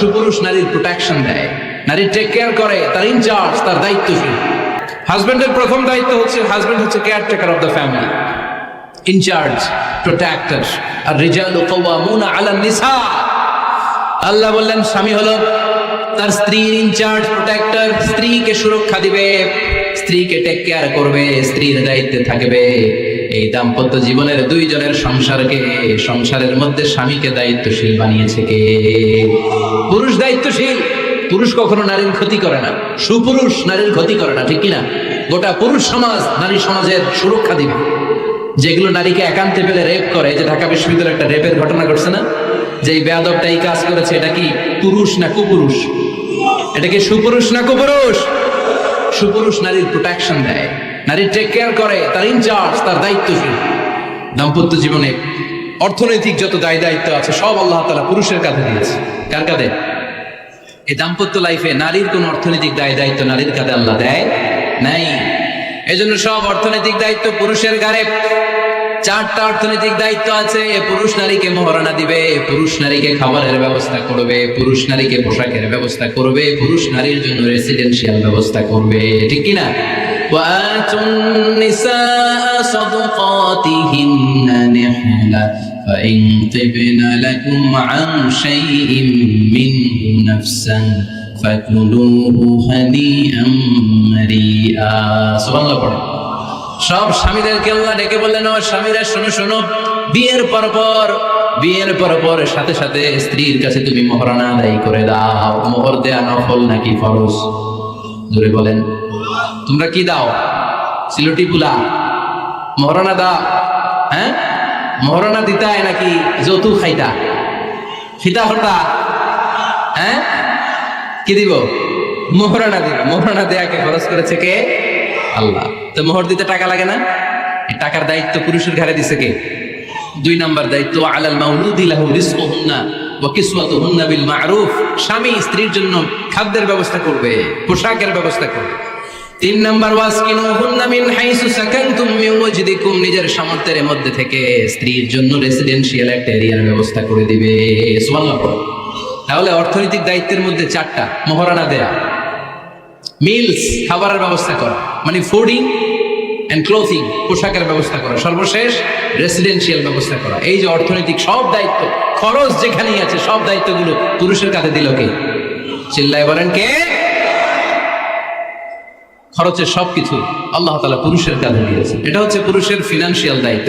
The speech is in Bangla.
সুপুরুষ নারীর প্রোটেকশন দেয়। নারী টেক কেয়ার করে, তার ইনচার্জ তার দায়িত্বশীল। হাজবেন্ডের প্রথম দায়িত্ব হচ্ছে হাজবেন্ড হচ্ছে caretaker of the family in charge protector আর রিজাল কওয়ামুনা আলা নিসা আল্লাহ বললেন, স্বামী হলো তার স্ত্রীর ইনচার্জ প্রোটেক্টর স্ত্রীকে সুরক্ষা দিবে, স্ত্রীকে টেক কেয়ার করবে, স্ত্রীর দায়িত্বে থাকবে। এই দাম্পত্য জীবনের দুইজনের সংসারকে, সংসারের মধ্যে স্বামীকে দায়িত্বশীল বানিয়েছে কে? পুরুষ দায়িত্বশীল, পুরুষ কখনো নারীর ক্ষতি করে না। সুপুরুষ নারীর ক্ষতি করে না, ঠিক কিনা? গোটা পুরুষ সমাজ নারী সমাজের সুরক্ষা দিবে। যেগুলো নারীকে একান্তে পেলে রেপ করে যে ঢাকা বিশ্ববিদ্যালয়ে একটা রেপের ঘটনা ঘটছে না? যে এই বেয়াদবটা এই কাজ করেছে, এটা কি পুরুষ না কুপুরুষ? এটা কি সুপুরুষ না কুপুরুষ? সুপুরুষ নারীর প্রোটেকশন দেয়। নারী টেক কেয়ার করে, তার ইনচার্জ তার দায়িত্বশীল। দাম্পত্য জীবনে অর্থনৈতিক যত দায় দায়িত্ব আছে, সব আল্লাহ তালা পুরুষের কাঁধে দিয়েছে। কার কাঁধে? এই দাম্পত্য লাইফে নারীর কোন অর্থনৈতিক দায় দায়িত্ব নারীর কাঁধে আল্লাহ দেয় নাই। এজন্য সব অর্থনৈতিক দায়িত্ব পুরুষের ঘাড়ে। চারটা অর্থনৈতিক দায়িত্ব আছে পুরুষ নারীকে মহারণা দিবে পুরুষ নারীকে খাবারের ব্যবস্থা করবে পুরুষ নারীকে পোশাকের ব্যবস্থা করবে পুরুষ নারীর জন্য রেসিডেন্সিয়াল ব্যবস্থা করবে। ঠিক কিনা? وآتوا النساء صدقاتهن نحلة فإن طبن لكم عن شيء منه نفسا فكلوه هنيئا مريئا سبحان الله পড়ে সব স্বামীদেরকে আল্লাহ ডেকে বললেন ও স্বামীরা শোনো শোনো বিয়ের পর পর বিয়ের পর পর সাথে সাথে স্ত্রীর কাছে তুমি মোহরানা আদায় করে দাও মোহর দেয়া নফল নাকি ফরজ জোরে বলেন, তোমরা কি দাও? সিলটি পুলা। মহারণা দাও হ্যাঁ? মহারণা দিতায় নাকি যৌতুক খাইতা? খিতা হতা হ্যাঁ? কি দিব? মোহরানা দিব। মোহরানা দেয়াকে খরচ করেছে কে? আল্লাহ। তো মোহর দিতে টাকা লাগে না? টাকার দায়িত্ব পুরুষের ঘাড়ে দিছে কে? দুই নাম্বার দায়িত্ব, আলাল মাউলুদি লাহু রিজকুহুন্না। ওয়া কিসওয়াতুহুন্না বিল মা'রুফ, স্বামী স্ত্রীর জন্য খাদ্যের ব্যবস্থা করবে, পোশাকের ব্যবস্থা করবে। তিন নাম্বার, ওয়াসকিনুহুন্না মিন হাইসু সাকানতুম মিন ওয়াজদিকুম, নিজের সামর্থ্যের মধ্যে থেকে স্ত্রীর জন্য রেসিডেন্সিয়াল একটা এরিয়ার ব্যবস্থা করে দিবে। তাহলে অর্থনৈতিক দায়িত্বের মধ্যে চারটা মহারণা দেয়া। মিলস, খাবারের ব্যবস্থা করা মানে ফুডিং অ্যান্ড ক্লোথিং পোশাকের ব্যবস্থা করা। সর্বশেষ রেসিডেন্সিয়াল ব্যবস্থা করা। এই যে অর্থনৈতিক সব দায়িত্ব খরচ যেখানেই আছে, সব দায়িত্বগুলো পুরুষের কাছে দিল কে? চিল্লায় বলেন কে? খরচের সবকিছু আল্লাহ তালা পুরুষের কাছে দিয়েছে এটা হচ্ছে পুরুষের ফিনান্সিয়াল দায়িত্ব।